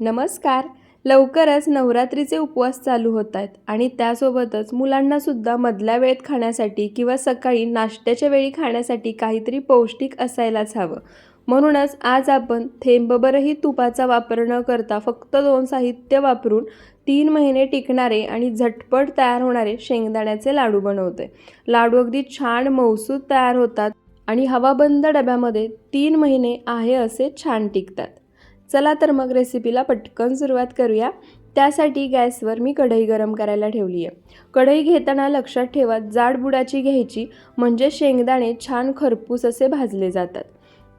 नमस्कार. लवकरच नवरात्रीचे उपवास चालू होत आहेत आणि त्यासोबतच मुलांनासुद्धा मधल्या वेळेत खाण्यासाठी किंवा सकाळी नाश्त्याच्या वेळी खाण्यासाठी काहीतरी पौष्टिक असायलाच हवं. म्हणूनच आज आपण थेंबभरही तुपाचा वापर न करता फक्त दोन साहित्य वापरून तीन महिने टिकणारे आणि झटपट तयार होणारे शेंगदाण्याचे लाडू बनवते लाडू अगदी छान मौसूद तयार होतात आणि हवाबंद डब्यामध्ये तीन महिने आहे असे छान टिकतात. चला तर मग रेसिपीला पटकन सुरुवात करूया. त्यासाठी गॅसवर मी कढई गरम करायला ठेवली आहे. कढई घेताना लक्षात ठेवा जाड बुडाची घ्यायची म्हणजे शेंगदाणे छान खरपूस असे भाजले जातात.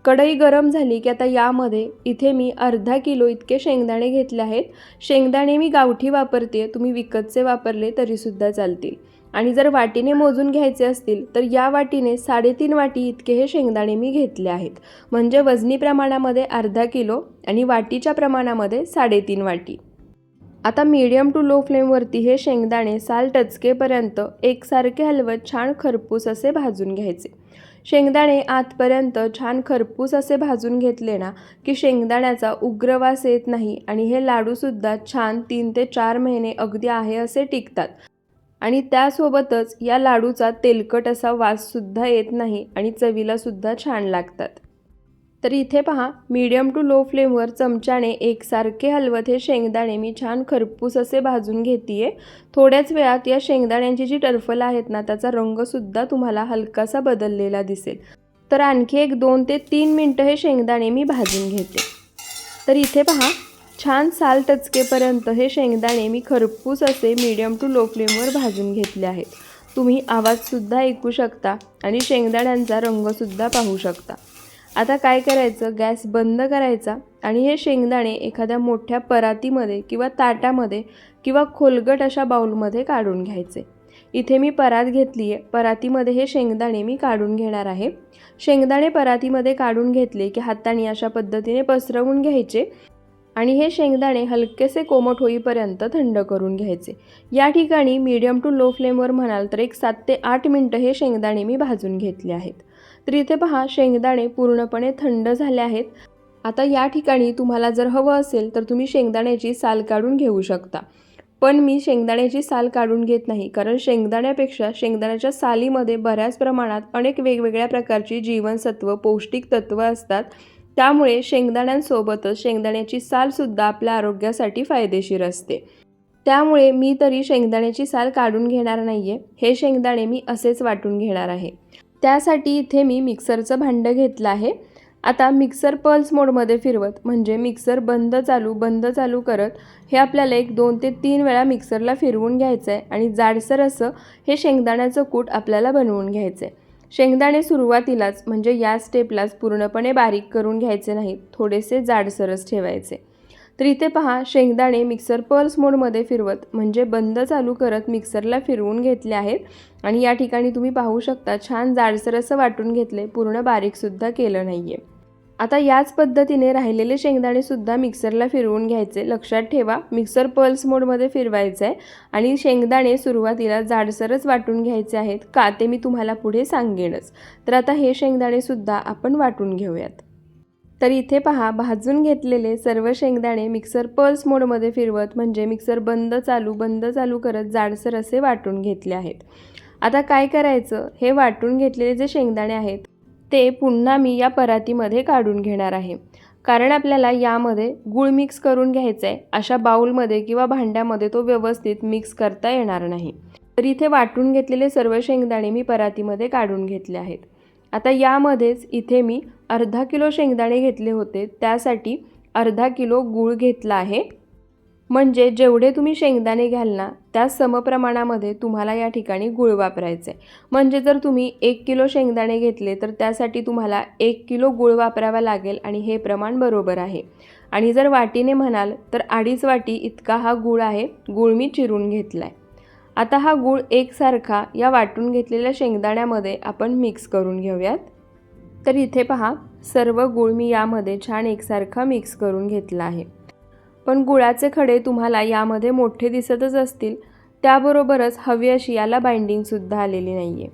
कढई गरम झाली की आता यामध्ये इथे मी अर्धा किलो इतके शेंगदाणे घेतले आहेत. शेंगदाणे मी गावठी वापरते तुम्ही विकतचे वापरले तरीसुद्धा चालतील. आणि जर वाटीने मोजून घ्यायचे असतील तर या वाटीने साडेतीन वाटी इतके हे शेंगदाणे मी घेतले आहेत. म्हणजे वजनी प्रमाणामध्ये अर्धा किलो आणि वाटीच्या प्रमाणामध्ये साडेतीन वाटी. आता मीडियम टू लो फ्लेमवरती हे शेंगदाणे साल टचकेपर्यंत एकसारखे हलवत छान खरपूस असे भाजून घ्यायचे. शेंगदाणे आतपर्यंत छान खरपूस असे भाजून घेतले ना की शेंगदाण्याचा उग्रवास येत नाही आणि हे लाडूसुद्धा छान तीन ते चार महिने अगदी आहे असे टिकतात. आणि त्यासोबतच या लाडूचा तेलकट असा वाससुद्धा येत नाही आणि चवीलासुद्धा छान लागतात. तर इथे पहा मीडियम टू लो फ्लेमवर चमच्याने एकसारखे हलवत हे शेंगदाणे मी छान खरपूस असे भाजून घेते आहे थोड्याच वेळात या शेंगदाण्यांची जी टरफलं आहेत ना त्याचा रंगसुद्धा तुम्हाला हलकासा बदललेला दिसेल. तर आणखी एक दोन ते तीन मिनटं हे शेंगदाणे मी भाजून घेते. तर इथे पहा छान साल टचकेपर्यंत हे शेंगदाणे मी खरपूस असे मीडियम टू लो फ्लेमवर भाजून घेतले आहेत. तुम्ही आवाजसुद्धा ऐकू शकता आणि शेंगदाण्यांचा रंगसुद्धा पाहू शकता. आता काय करायचं? गॅस बंद करायचा आणि हे शेंगदाणे एखाद्या मोठ्या परातीमध्ये किंवा ताटामध्ये किंवा खोलगट अशा बाऊलमध्ये काढून घ्यायचे. इथे मी परात घेतली आहे परातीमध्ये हे शेंगदाणे मी काढून घेणार आहे. शेंगदाणे परातीमध्ये काढून घेतले की हाताने अशा पद्धतीने पसरवून घ्यायचे. आणि हे शेंगदाणे हलकेसे कोमट होईपर्यंत थंड करून घ्यायचे. या ठिकाणी मीडियम टू लो फ्लेमवर म्हणाल तर एक सात ते आठ मिनटं हे शेंगदाणे मी भाजून घेतले आहेत. तर इथे पहा शेंगदाणे पूर्णपणे थंड झाले आहेत. आता या ठिकाणी तुम्हाला जर हवं असेल तर तुम्ही शेंगदाण्याची साल काढून घेऊ शकता. पण मी शेंगदाण्याची साल काढून घेत नाही कारण शेंगदाण्यापेक्षा शेंगदाण्याच्या सालीमध्ये बऱ्याच प्रमाणात अनेक वेगवेगळ्या प्रकारची जीवनसत्व पौष्टिक तत्त्व असतात. त्यामुळे शेंगदाण्यांसोबतच शेंगदाण्याची सालसुद्धा आपल्या आरोग्यासाठी फायदेशीर असते. त्यामुळे मी तरी शेंगदाण्याची साल काढून घेणार नाही आहे हे शेंगदाणे मी असेच वाटून घेणार आहे. त्यासाठी इथे मी मिक्सरचं भांडं घेतलं आहे. आता मिक्सर पल्स मोडमध्ये फिरवत म्हणजे मिक्सर बंद चालू बंद चालू करत हे आपल्याला एक दोन ते तीन वेळा मिक्सरला फिरवून घ्यायचं आहे आणि जाडसर असं हे शेंगदाण्याचं कूट आपल्याला बनवून घ्यायचं आहे शेंगदाणे सुरुवातीलाच म्हणजे या स्टेपलाच पूर्णपणे बारीक करून घ्यायचे नाहीत थोडेसे जाडसरच ठेवायचे. तर इथे पहा शेंगदाणे मिक्सर पल्स मोडमध्ये फिरवत म्हणजे बंद चालू करत मिक्सरला फिरवून घेतले आहेत. आणि या ठिकाणी तुम्ही पाहू शकता छान जाडसर असं वाटून घेतले पूर्ण बारीकसुद्धा केलं नाही आहे आता याच पद्धतीने राहिलेले शेंगदाणेसुद्धा मिक्सरला फिरवून घ्यायचे. लक्षात ठेवा मिक्सर पल्स मोडमध्ये फिरवायचं आहे आणि शेंगदाणे सुरुवातीला जाडसरच वाटून घ्यायचे आहेत का ते मी तुम्हाला पुढे सांगेनच. तर आता हे शेंगदाणेसुद्धा आपण वाटून घेऊयात. तर इथे पहा भाजून घेतलेले सर्व शेंगदाणे मिक्सर पल्स मोडमध्ये फिरवत म्हणजे मिक्सर बंद चालू बंद चालू करत जाडसर असे वाटून घेतले आहेत. आता काय करायचं? हे वाटून घेतलेले जे शेंगदाणे आहेत ते पुन्हा मी या परातीमध्ये काढून घेणार आहे. कारण आपल्याला यामध्ये गूळ मिक्स करून घ्यायचं आहे अशा बाऊलमध्ये किंवा भांड्यामध्ये तो व्यवस्थित मिक्स करता येणार नाही. तर इथे वाटून घेतलेले सर्व शेंगदाणे मी परातीमध्ये काढून घेतले आहेत. आता यामध्येच इथे मी अर्धा किलो शेंगदाणे घेतले होते त्यासाठी अर्धा किलो गूळ घेतला आहे. म्हणजे जेवढे तुम्ही शेंगदाणे घ्याल ना त्या समप्रमाणामध्ये तुम्हाला या ठिकाणी गूळ वापरायचे म्हणजे जर तुम्ही एक किलो शेंगदाणे घेतले तर त्यासाठी तुम्हाला एक किलो गूळ वापरावा लागेल आणि हे प्रमाण बरोबर आहे. आणि जर वाटीने म्हणाल तर अडीच वाटी इतका हा गूळ आहे गूळ मी चिरून घेतला आहे आता हा गूळ एकसारखा या वाटून घेतलेल्या शेंगदाण्यामध्ये आपण मिक्स करून घेऊयात. तर इथे पहा सर्व गूळ मी यामध्ये छान एकसारखा मिक्स करून घेतला आहे. पण गुळाचे खडे तुम्हाला यामध्ये मोठे दिसतच असतील. त्याबरोबरच हवी अशी याला बाइंडिंगसुद्धा आलेली नाही आहे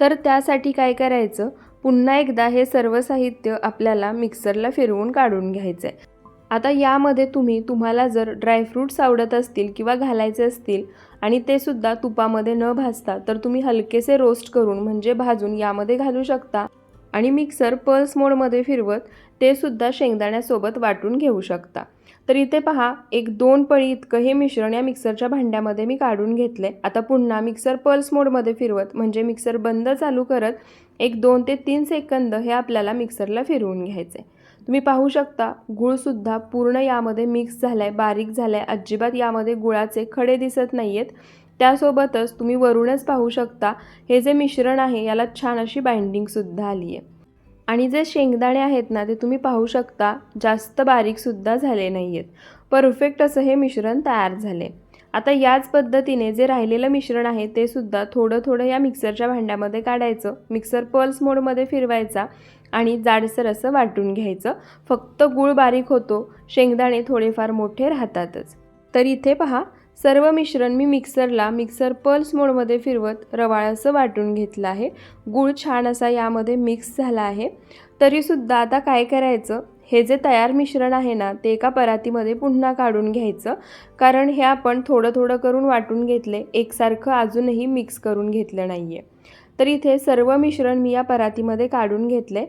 तर त्यासाठी काय करायचं? पुन्हा एकदा हे सर्व साहित्य आपल्याला मिक्सरला फिरवून काढून घ्यायचं आहे आता यामध्ये तुम्ही तुम्हाला जर ड्रायफ्रूट्स आवडत असतील किंवा घालायचे असतील आणि ते सुद्धा तुपामध्ये न भाजता तर तुम्ही हलकेसे रोस्ट करून म्हणजे भाजून यामध्ये घालू शकता. आणि मिक्सर पल्स मोडमध्ये फिरवत ते सुद्धा शेंगदाण्यासोबत वाटून घेऊ शकता. तर इथे पहा एक दोन पळी इतकं हे मिश्रण या मिक्सरच्या भांड्यामध्ये मी काढून घेतले आता पुन्हा मिक्सर पल्स मोडमध्ये फिरवत म्हणजे मिक्सर बंद चालू करत एक दोन ते तीन सेकंद हे आपल्याला मिक्सरला फिरवून घ्यायचे तुम्ही पाहू शकता गूळसुद्धा पूर्ण यामध्ये मिक्स झाला आहे बारीक झाला आहे अजिबात यामध्ये गुळाचे खडे दिसत नाही आहेत त्यासोबतच तुम्ही वरूनच पाहू शकता हे जे मिश्रण आहे याला छान अशी बाइंडिंगसुद्धा आली आहे आणि जे शेंगदाणे आहेत ना ते तुम्ही पाहू शकता जास्त बारीकसुद्धा झाले नाही आहेत परफेक्ट असं हे मिश्रण तयार झाले. आता याच पद्धतीने जे राहिलेलं मिश्रण आहे ते सुद्धा थोडं थोडं या मिक्सरच्या भांड्यामध्ये काढायचं. मिक्सर पल्स मोडमध्ये फिरवायचा आणि जाडसर असं वाटून घ्यायचं. फक्त गूळ बारीक होतो. शेंगदाणे थोडेफार मोठे राहतातच. तर इथे पहा सर्व मिश्रण मी मिक्सरला मिक्सर पल्स मोडमध्ये फिरवत रवाळ असं वाटून घेतलं आहे. गूळ छान असा यामध्ये मिक्स झाला आहे. तरीसुद्धा आता काय करायचं? हे जे तयार मिश्रण आहे ना ते एका परातीमध्ये पुन्हा काढून घ्यायचं. कारण हे आपण थोडं थोडं करून वाटून घेतले एकसारखं अजूनही मिक्स करून घेतलं नाही आहे तर इथे सर्व मिश्रण मी या परातीमध्ये काढून घेतले.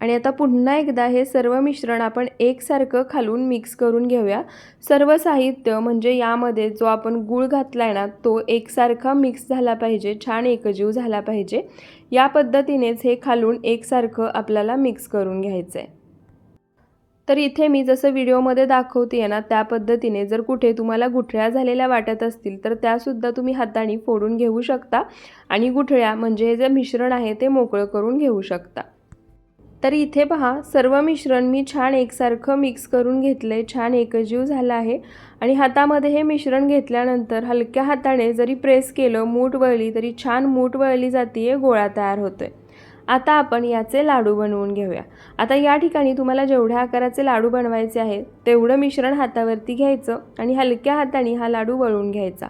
आणि आता पुन्हा एकदा हे सर्व मिश्रण आपण एकसारखं खालून मिक्स करून घेऊया. सर्व साहित्य म्हणजे यामध्ये जो आपण गूळ घातला आहे ना तो एकसारखा मिक्स झाला पाहिजे छान एकजीव झाला पाहिजे. या पद्धतीनेच हे खालून एकसारखं आपल्याला मिक्स करून घ्यायचं आहे तर इथे मी जसं व्हिडिओमध्ये दाखवते आहे ना त्या पद्धतीने जर कुठे तुम्हाला गुठळ्या झालेल्या वाटत असतील तर त्यासुद्धा तुम्ही हाताने फोडून घेऊ शकता आणि गुठळ्या म्हणजे हे जे मिश्रण आहे ते मोकळं करून घेऊ शकता. तर इथे पहा सर्व मिश्रण मी छान एकसारखं मिक्स करून घेतलं आहे छान एकजीव झालं आहे. आणि हातामध्ये हे मिश्रण घेतल्यानंतर हलक्या हाताने जरी प्रेस केलं मूठ वळली तरी छान मूठ वळली जाते गोळा तयार होतो आहे आता आपण याचे लाडू बनवून घेऊया. आता या ठिकाणी तुम्हाला जेवढ्या आकाराचे लाडू बनवायचे आहेत तेवढं मिश्रण हातावरती घ्यायचं आणि हलक्या हाताने हा लाडू वळून घ्यायचा.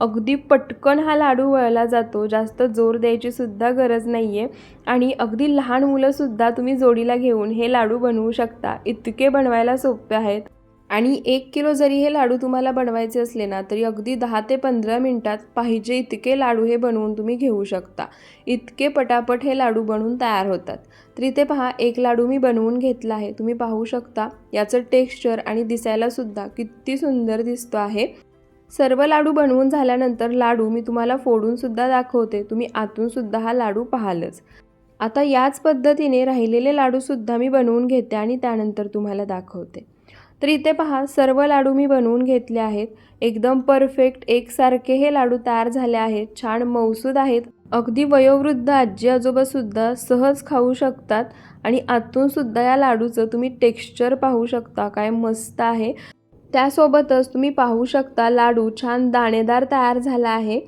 अगदी पटकन हा लाडू वळला जातो जास्त जोर द्यायची सुद्धा गरज नाही आहे आणि अगदी लहान मुलंसुद्धा तुम्ही जोडीला घेऊन हे लाडू बनवू शकता. इतके बनवायला सोपे आहेत. आणि एक किलो जरी हे लाडू तुम्हाला बनवायचे असले ना तरी अगदी दहा ते पंधरा मिनटात पाहिजे इतके लाडू हे बनवून तुम्ही घेऊ शकता. इतके पटापट हे लाडू बनवून तयार होतात. तर इथे पहा एक लाडू मी बनवून घेतला आहे. तुम्ही पाहू शकता याचं टेक्स्चर आणि दिसायलासुद्धा किती सुंदर दिसतो आहे. सर्व लाडू बनवून झाल्यानंतर लाडू मी तुम्हाला फोडूनसुद्धा दाखवते. तुम्ही आतूनसुद्धा हा लाडू पाहालच. आता याच पद्धतीने राहिलेले लाडूसुद्धा मी बनवून घेते आणि त्यानंतर तुम्हाला दाखवते. तर इथे पहा सर्व लाडू मी बनवून घेतले आहेत. एकदम परफेक्ट एकसारखे हे लाडू तयार झाले आहेत. छान मौसूद आहेत. अगदी वयोवृद्ध आजी आजोबासुद्धा सहज खाऊ शकतात आणि आतूनसुद्धा या लाडूचं तुम्ही टेक्स्चर पाहू शकता. काय मस्त आहे. त्यासोबतच तुम्ही पाहू शकता लाडू छान दाणेदार तयार झाला आहे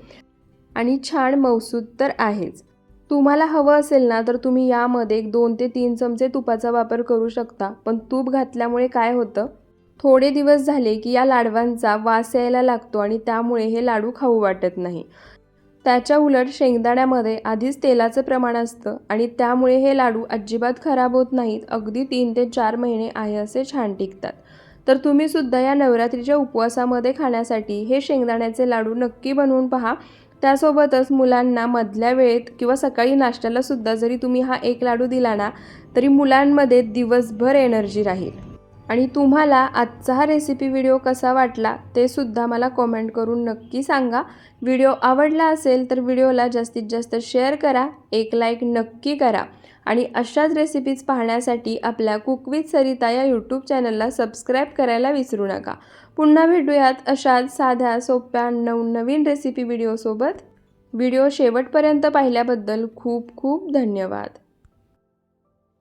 आणि छान मौसूद तर आहेच. तुम्हाला हवं असेल ना तर तुम्ही यामध्ये एक दोन ते तीन चमचे तुपाचा वापर करू शकता. पण तूप घातल्यामुळे काय होतं? थोडे दिवस झाले की या लाडवांचा वास यायला लागतो आणि त्यामुळे हे लाडू खाऊ वाटत नाही. त्याच्या उलट शेंगदाण्यामध्ये आधीच तेलाचं प्रमाण असतं आणि त्यामुळे हे लाडू अजिबात खराब होत नाहीत अगदी तीन ते चार महिने आहे असे छान टिकतात. तर तुम्हीसुद्धा या नवरात्रीच्या उपवासामध्ये खाण्यासाठी हे शेंगदाण्याचे लाडू नक्की बनवून पहा. त्यासोबतच मुलांना मधल्या वेळेत किंवा सकाळी नाश्त्याला सुद्धा जरी तुम्ही हा एक लाडू दिला ना तरी मुलांमध्ये दिवसभर एनर्जी राहील. आणि तुम्हाला आजचा हा रेसिपी व्हिडिओ कसा वाटला ते सुद्धा मला कॉमेंट करून नक्की सांगा. व्हिडिओ आवडला असेल तर व्हिडिओला जास्तीत जास्त शेअर करा एक लाईक नक्की करा. आणि अशाच रेसिपीज पाहण्यासाठी आपल्या कुक विथ सरिता या यूट्यूब चॅनलला सबस्क्राईब करायला विसरू नका. पुन्हा भेटूयात अशाच साध्या सोप्या नवनवीन रेसिपी व्हिडिओसोबत व्हिडिओ शेवटपर्यंत पाहिल्याबद्दल खूप खूप धन्यवाद.